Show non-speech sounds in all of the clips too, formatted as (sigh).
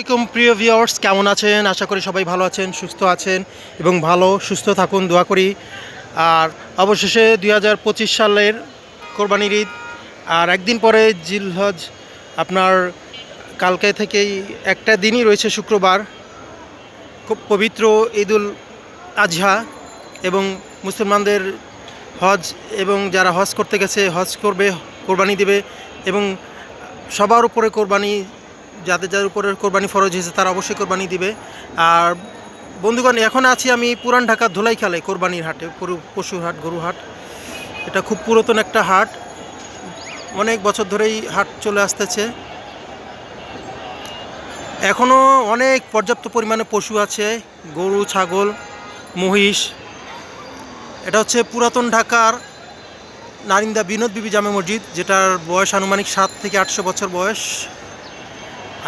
আসসালামাইকুম প্রিয় ভিউয়ার্স কেমন আছেন? আশা করি সবাই ভালো আছেন, সুস্থ আছেন এবং ভালো, সুস্থ থাকুন, দোয়া করি। আর অবশেষে দুই হাজার পঁচিশ সালের কোরবানির ঈদ। আর একদিন পরে জিলহজ, আপনার কালকে থেকেই একটা দিনই রয়েছে শুক্রবার। খুব পবিত্র ঈদুল আজহা এবং মুসলমানদের হজ এবং যারা হজ করতে গেছে, হজ করবে, কোরবানি দেবে এবং সবার উপরে কোরবানি যাদের যাদের উপরে কোরবানি ফরজ হয়েছে, তারা অবশ্যই কোরবানি দিবে। আর বন্ধুগণ, এখন আছি আমি পুরান ঢাকার ধুলাইখালে, কোরবানির হাটে পশুর হাট, গরু হাট। এটা খুব পুরাতন একটা হাট। অনেক বছর ধরেই হাট চলে আসতেছে। এখনও অনেক পর্যাপ্ত পরিমাণে পশু আছে, গরু, ছাগল, মহিষ। এটা হচ্ছে পুরাতন ঢাকার নারিন্দা বিনোদ বিবি জামে মসজিদ, যেটার বয়স আনুমানিক সাত থেকে আটশো বছর বয়স।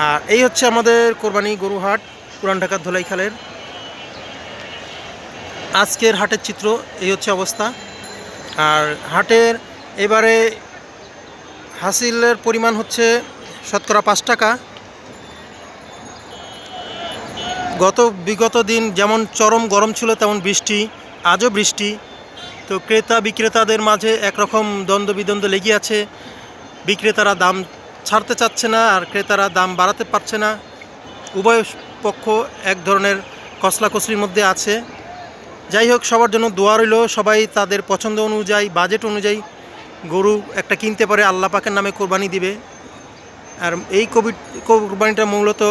আর এই হচ্ছে আমাদের কোরবানি গরু হাট পুরান ঢাকার ধোলাইখালের আজকের হাটের চিত্র, এই হচ্ছে অবস্থা। আর হাটের এবারে হাসিলের পরিমাণ হচ্ছে শতকরা পাঁচ টাকা। গত বিগত দিন যেমন চরম গরম ছিল, তেমন বৃষ্টি, আজও বৃষ্টি। তো ক্রেতা বিক্রেতাদের মাঝে একরকম দ্বন্দ্ব বিদ্বন্দ্ব লেগে আছে। বিক্রেতারা দাম ছাড়তে চাচ্ছে না আর ক্রেতারা দাম বাড়াতে পারছে না। উভয় পক্ষ এক ধরনের কসলাকসলির মধ্যে আছে। যাই হোক, সবার জন্য দোয়া রইল। সবাই তাদের পছন্দ অনুযায়ী বাজেট অনুযায়ী গরু একটা কিনতে পারে। আল্লাহ পাকের নামে কোরবানি দিবে। আর এই কোভিড, কোরবানিটা মূলত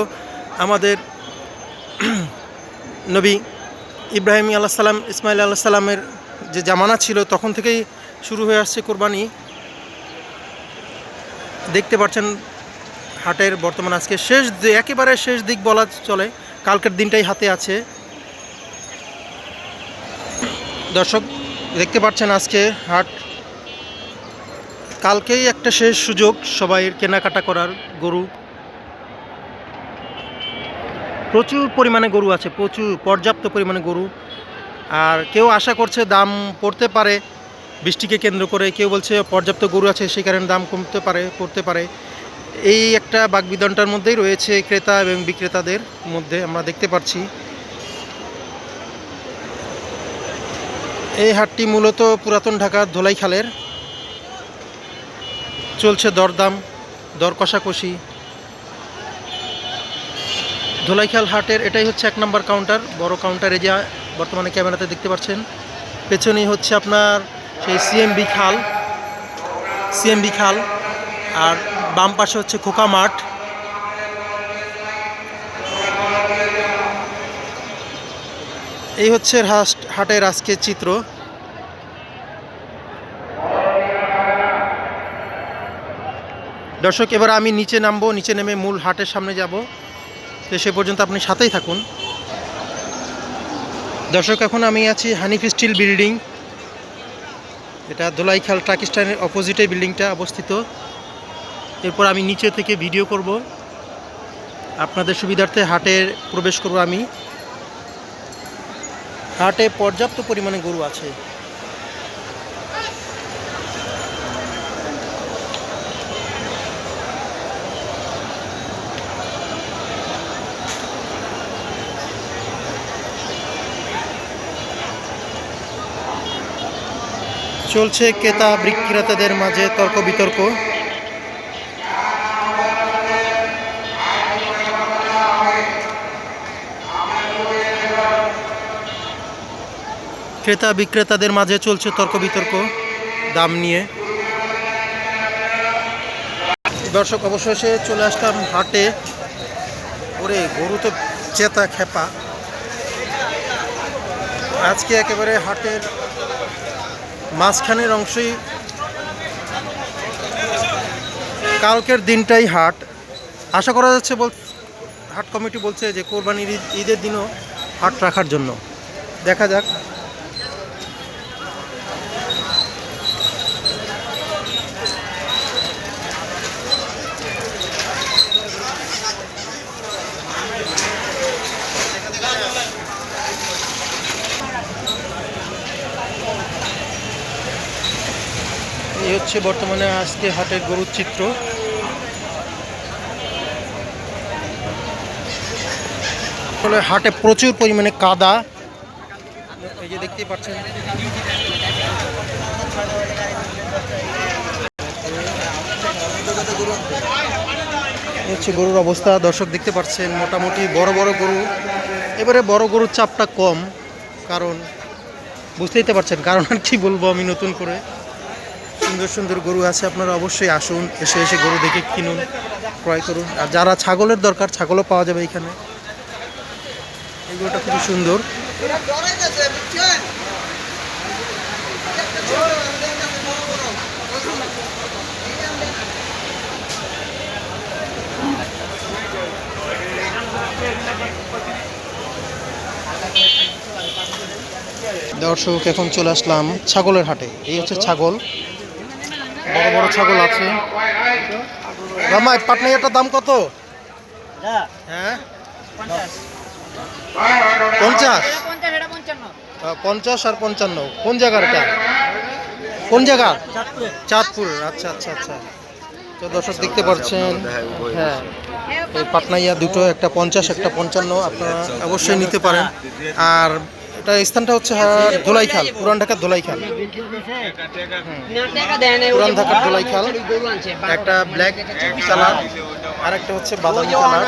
আমাদের (clears throat) নবী ইব্রাহিম আল্লাহ সাল্লাম ইসমাইল আল্লাহ সাল্লামের যে জামানা ছিল, তখন থেকেই শুরু হয়ে আসছে কোরবানি। দেখতে পাচ্ছেন হাটের বর্তমান আজকে শেষ একেবারে শেষ দিক বলা চলে। কালকের দিনটাই হাতে আছে। দর্শক, দেখতে পাচ্ছেন আজকে হাট। কালকেই একটা শেষ সুযোগ সবাই কেনাকাটা করার গরু। প্রচুর পরিমাণে গরু আছে, প্রচুর পর্যাপ্ত পরিমাণে গরু। আর কেউ আশা করছে দাম পড়তে পারে। বৃষ্টিকে কেন্দ্র করে কেউ বলছে পর্যাপ্ত গরু আছে, সেই কারণে দাম কমতে পারে, পড়তে পারে। এই একটা বাগবিদনটার মধ্যেই রয়েছে ক্রেতা এবং বিক্রেতাদের মধ্যে আমরা দেখতে পাচ্ছি। এই হাটটি মূলত পুরাতন ঢাকার ধোলাইখালের চলছে দরদাম, দর কষাকষি। ধোলাইখাল হাটের এটাই হচ্ছে এক নম্বর কাউন্টার, বড় কাউন্টারে যা বর্তমানে ক্যামেরাতে দেখতে পাচ্ছেন। পেছনেই হচ্ছে আপনার সেই সিএমবি খাল সিএমবি খাল, আর বাম পাশে হচ্ছে খোকা মাঠ। এই হচ্ছে হাটের আজকের চিত্র। দর্শক, এবার আমি নিচে নামবো, নিচে নেমে মূল হাটের সামনে যাব। তো সে পর্যন্ত আপনি সাথেই থাকুন। দর্শক, এখন আমি আছি হানিফ স্টিল বিল্ডিং। এটা দোলাইখাল ট্রাক স্ট্যান্ডের অপোজিটে বিল্ডিংটা অবস্থিত। এরপর আমি নিচে থেকে ভিডিও করব। আপনাদের সুবিধার্থে হাটে প্রবেশ করব আমি। হাটে পর্যাপ্ত পরিমাণে গরু আছে। চলছে ক্রেতা বিক্রেতাদের মাঝে তর্ক বিতর্ক। ক্রেতা বিক্রেতাদের মাঝে চলছে তর্ক বিতর্ক, দাম নিয়ে। দর্শক, অবশেষে চলে আসলাম হাটে। ওরে, গরু তো চেতা খেপা। আজকে একেবারে হাটের মাঝখানের অংশই কালকের দিনটাই হাট। আশা করা যাচ্ছে বল হাট কমিটি বলছে যে, কোরবানির ঈদ ঈদের দিনও হাট রাখার জন্য। দেখা যাক। এই হচ্ছে বর্তমানে আজকে হাটের গরুর চিত্র। হাটে প্রচুর পরিমাণে কাদা। এই যে দেখতেই পাচ্ছেন। হচ্ছে গরুর অবস্থা। দর্শক দেখতে পাচ্ছেন, মোটামুটি বড় বড় গরু। এবারে বড় গরুর চাপটা কম, কারণ বুঝতেই তো পারছেন, কারণ আর কি বলব আমি নতুন করে। সুন্দর সুন্দর গরু আছে, আপনারা অবশ্যই আসুন, এসে এসে গরু দেখে কিনুন, ক্রয় করুন। আর যারা ছাগলের দরকার, ছাগলও পাওয়া যাবে এখানে। এই গরুটা খুবই সুন্দর। দর্শক, এখন চলে আসলাম ছাগলের হাটে। এই হচ্ছে ছাগল। বড় বড় ছাগল আছে। মামা পাটনাইয়াটার দাম কত? হ্যাঁ? পঞ্চাশ। পঞ্চাশ? আর পঞ্চান্ন। কোন জায়গার এটা কোন জায়গার চাঁদপুর। আচ্ছা আচ্ছা আচ্ছা। তো দর্শক দেখতে পাচ্ছেন হ্যাঁ এই পাটনাইয়া দুটো একটা পঞ্চাশ একটা পঞ্চান্ন আপনারা অবশ্যই নিতে পারেন। আর এটা স্থানটা হচ্ছে হ্যাঁ, ধোলাইখাল পুরান ঢাকার ধোলাইখাল। পুরান ঢাকার ধোলাইখাল। একটা ব্ল্যাক কালার আর একটা হচ্ছে বাদামি কালার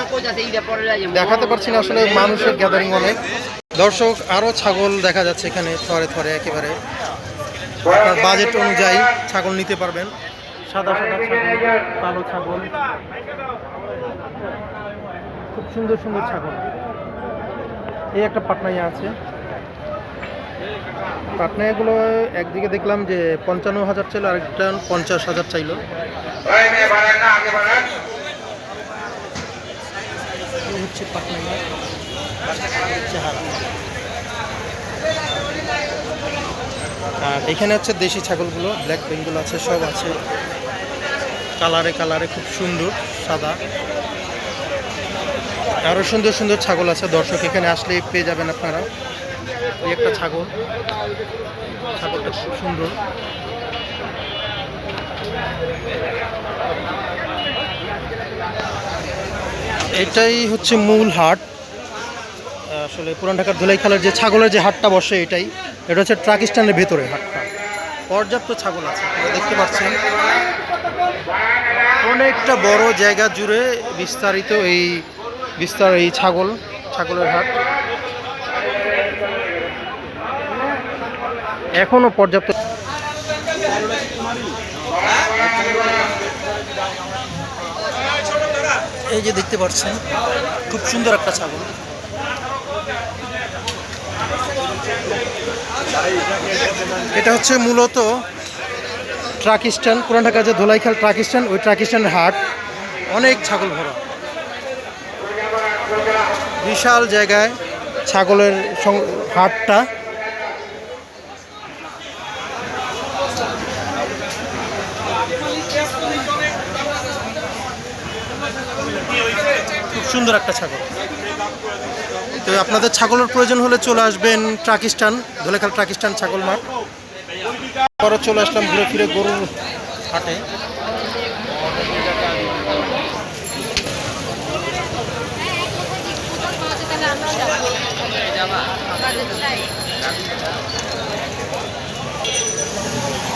দেখাতে পারছি না আসলে মানুষের গ্যাদারিং অনেক দর্শক আরও ছাগল দেখা যাচ্ছে এখানে থরে থরে একেবারে। আপনার বাজেট অনুযায়ী ছাগল নিতে পারবেন। সাদা সাদা ছাগল কালো ছাগল। খুব সুন্দর সুন্দর ছাগল। এই একটা পাটনাইয়া আছে। পাটনাইয়াগুলো একদিকে দেখলাম যে পঞ্চান্ন হাজার চাইলো আরেকটা পঞ্চাশ হাজার চাইলো। হচ্ছে চেহারা আর এখানে হচ্ছে দেশি ছাগলগুলো ব্ল্যাক বেঙ্গল আছে সব আছে। কালারে কালারে খুব সুন্দর সাদা। আরও সুন্দর সুন্দর ছাগল আছে দর্শক এখানে আসলে পেয়ে যাবেন আপনারা। এই একটা ছাগল। ছাগলটা খুব সুন্দর। এটাই হচ্ছে মূল হাট। আসলে পুরান ঢাকার ধুলাইখালের যে ছাগলের যে হাটটা বসে এটাই। এটা হচ্ছে ট্রাক স্ট্যান্ডের ভেতরে হাটটা। পর্যাপ্ত ছাগল আছে দেখতে পাচ্ছেন। অনেকটা বড় জায়গা জুড়ে বিস্তারিত এই বিস্তার এই ছাগল, ছাগলের হাট। এখনও পর্যাপ্ত এই যে দেখতে পাচ্ছেন, খুব সুন্দর একটা ছাগল। এটা হচ্ছে মূলত ট্রাক স্ট্যান্ড, পুরান ঢাকা যে ধোলাইখাল ট্রাক স্ট্যান্ড, ওই ট্রাক স্ট্যান্ডের হাট। অনেক ছাগল ভরা। বিশাল জায়গায় ছাগলের হাটটা। সুন্দর একটা ছাগল। তো আপনাদের ছাগলের প্রয়োজন হলে চলে আসবেন truck stand Dholaikhal truck stand ছাগল মাঠ। পরে চলে আসলাম ঘুরে ফিরে গরুর হাটে।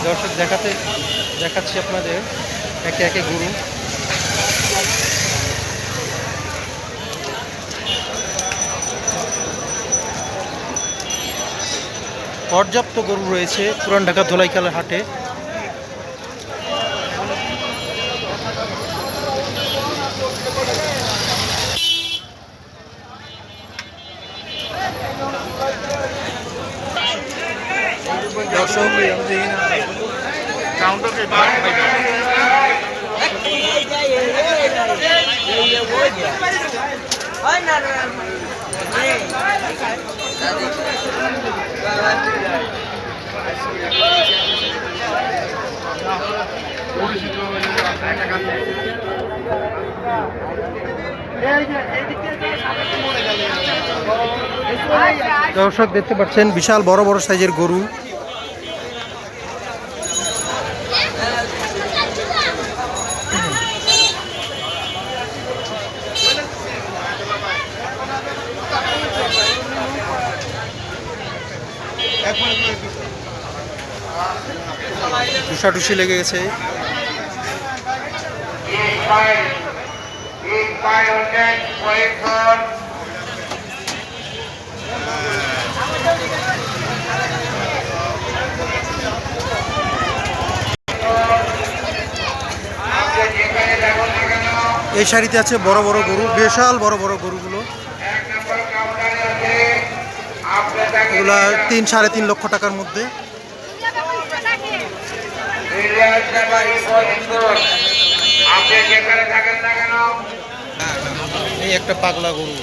দর্শক, দেখাতে দেখাচ্ছি আপনাদের একে একে গরু। পর্যাপ্ত গরু রয়েছে পুরান ঢাকা ধোলাইখালের হাটে দর্শক দর্শক দেখতে পাচ্ছেন বিশাল বড় বড় সাইজের গরু। দেখুন লেগে গেছে। এই শাড়িতে আছে বড় বড় গরু, বিশাল বড় বড় গরুগুলো। এগুলা তিন সাড়ে তিন লক্ষ টাকার মধ্যে সিরিয়াল সেবা রিপোর্ট আপনি যেখানে থাকেন না কেন এই একটা পাগলা গরু।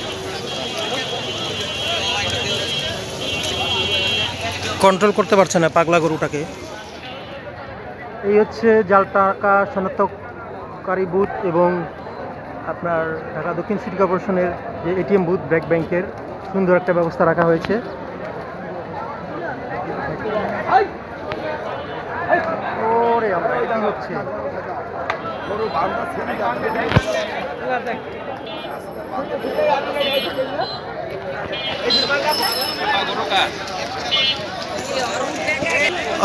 কন্ট্রোল করতে পারছে না পাগলা গরুটাকে। এই হচ্ছে জাল টাকা শনাক্তকারী বুথ এবং আপনার ঢাকা দক্ষিণ সিটি কর্পোরেশনের যে এটিএম বুথ ব্র্যাক ব্যাংকের সুন্দর একটা ব্যবস্থা রাখা হয়েছে ওরে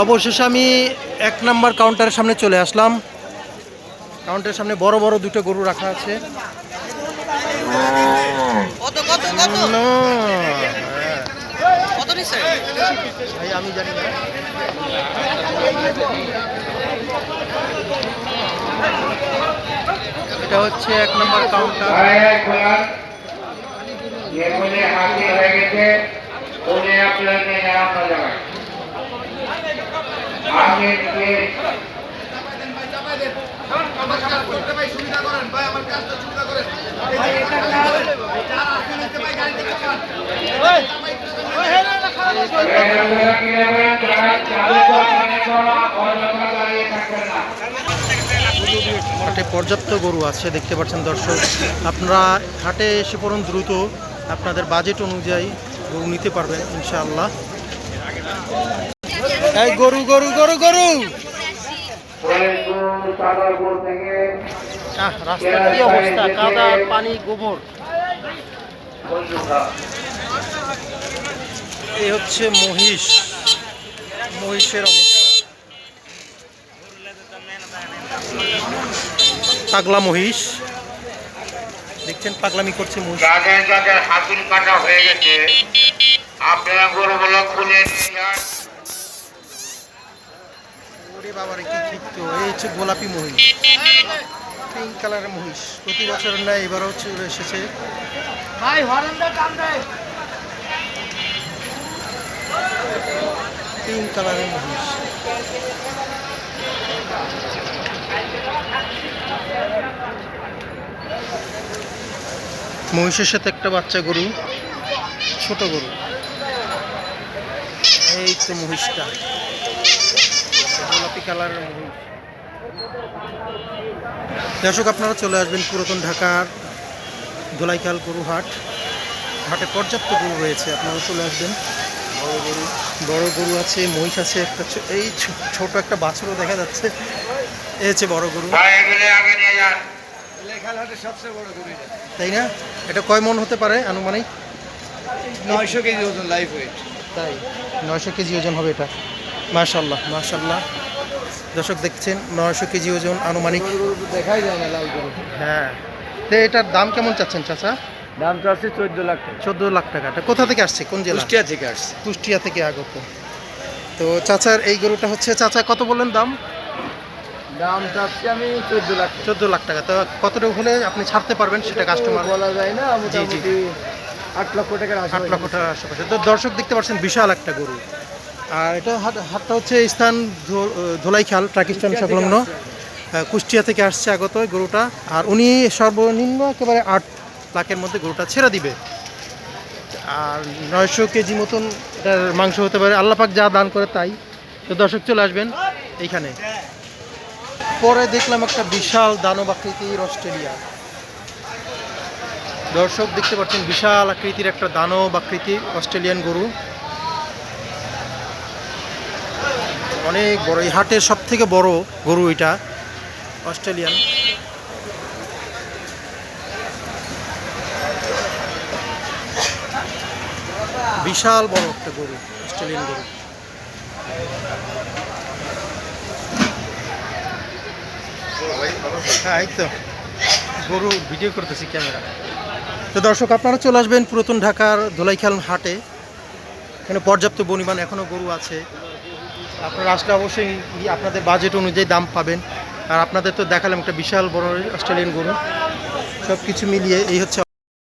অবশেষে আমি এক নাম্বার কাউন্টারের সামনে চলে আসলাম। কাউন্টারের সামনে বড় বড় দুটো গরু রাখা আছে। কত কত কত? না, কত নিচ্ছে ভাই আমি জানি না। এটা হচ্ছে এক নম্বর কাউন্টার ভাইয়া খোলান যে বলে হাজির হয়ে গেছে উনি আপনাকে নাম জানান আমি যে আপনারা কি নেবেন যারা চালু করবেন কোনো অযথা দাঁড়িয়ে থাকবেন না হাটে পর্যাপ্ত গরু আছে, দেখতে পাচ্ছেন দর্শক। আপনারা হাটে এসে পড়ুন দ্রুত। আপনাদের বাজেট অনুযায়ী গরু নিতে পারবেন ইনশাআল্লাহ। গরু গরু গরু গরু! রাস্তার কি অবস্থা? কাদা, পানি, গোবর। এই হচ্ছে মহিষ। মহিষের অবস্থা। পাগলা মহিষ। দেখছেন পাগলামি করছে মহিষ। যাদের যাদের হাতিল কাটা হয়ে গেছে আপনারা গরুগুলো খুলে নিয়ে যান। ওরে বাবারে কি ক্ষিপ্ত। এই হচ্ছে গোলাপি মহিষ। পিঙ্ক কালারের মহিষ। প্রতি বছরের না এবারও চলে এসেছে। ভাই পিঙ্ক কালারের মহিষ। মহিষের সাথে একটা বাচ্চা গরু, ছোট গরু। এই তো মহিষটা। গোলাপি মহিষ। দর্শক, আপনারা চলে আসবেন পুরাতন ঢাকার দোলাইখাল গরু হাট হাটে পর্যাপ্ত গরু রয়েছে, আপনারা চলে আসবেন। বড় গরু বড় গরু আছে, মহিষ আছে, একটা এই ছোট একটা বাছুরও দেখা যাচ্ছে। এই হচ্ছে বড় গরু। ভাই এগুলো আগে নিয়ে যান। তাই না? এটা কয় মন হতে পারে আনুমানিক? নয়শো কেজি ওজন লাইফ ওয়েট তাই নয়শো কেজি ওজন হবে এটা। মাশাল্লাহ মাশাল্লাহ দর্শক দেখছেন নয়শো কেজি ওজন আনুমানিক। দেখাই যায় না লাল গরু। হ্যাঁ। তো এটার দাম কেমন চাচ্ছেন চাচা? দাম আছে চোদ্দ লাখ টাকা। চোদ্দ লাখ টাকা। এটা কোথা থেকে আসছে? কোন জেলা? কুষ্টিয়া থেকে আসছে। কুষ্টিয়া থেকে আগত। তো চাচার এই গরুটা হচ্ছে চাচা কত বললেন দাম? দাম চাচ্ছি আমি চোদ্দ লাখ। চোদ্দ লাখ টাকা। তো কতটুকু হলে আপনি ছাড়তে পারবেন সেটা কাস্টমার বলা যায় না জি, জি। আট লক্ষ টাকার আট। লক্ষ টাকার আশেপাশে। তো দর্শক দেখতে পাচ্ছেন বিশাল একটা গরু। আর এটা হাটটা হচ্ছে স্থান ধোলাইখাল ট্রাকিস্তান কুষ্টিয়া থেকে সংলগ্ন। আসছে। কুষ্টিয়া থেকে আসছে আগত গরুটা। আর উনি সর্বনিম্ন একেবারে আট লাখের মধ্যে গরুটা ছেড়ে দিবে। আর নয়শো কেজি মতন এটার মাংস হতে পারে। আল্লাপাক যা দান করে তাই। তো দর্শক চলে আসবেন এইখানে। পরে দেখলাম একটা বিশাল দানব আকৃতির অস্ট্রেলিয়া। দর্শক দেখতে পাচ্ছেন, বিশাল আকৃতির একটা দানব আকৃতি অস্ট্রেলিয়ান গরু। অনেক বড়, এই হাটের সব থেকে বড় গরু এটা, অস্ট্রেলিয়ান। বিশাল বড় একটা গরু, অস্ট্রেলিয়ান গরু। হ্যাঁ তো গরু ভিডিও করতেছি ক্যামেরা। তো দর্শক, আপনারা চলে আসবেন পুরাতন ঢাকার ধোলাইখাল হাটে। এখানে পর্যাপ্ত বনিমান এখনও গরু আছে। আপনারা আসলে অবশ্যই আপনাদের বাজেট অনুযায়ী দাম পাবেন। আর আপনাদের তো দেখালাম একটা বিশাল বড় অস্ট্রেলিয়ান গরু। সব কিছু মিলিয়ে এই হচ্ছে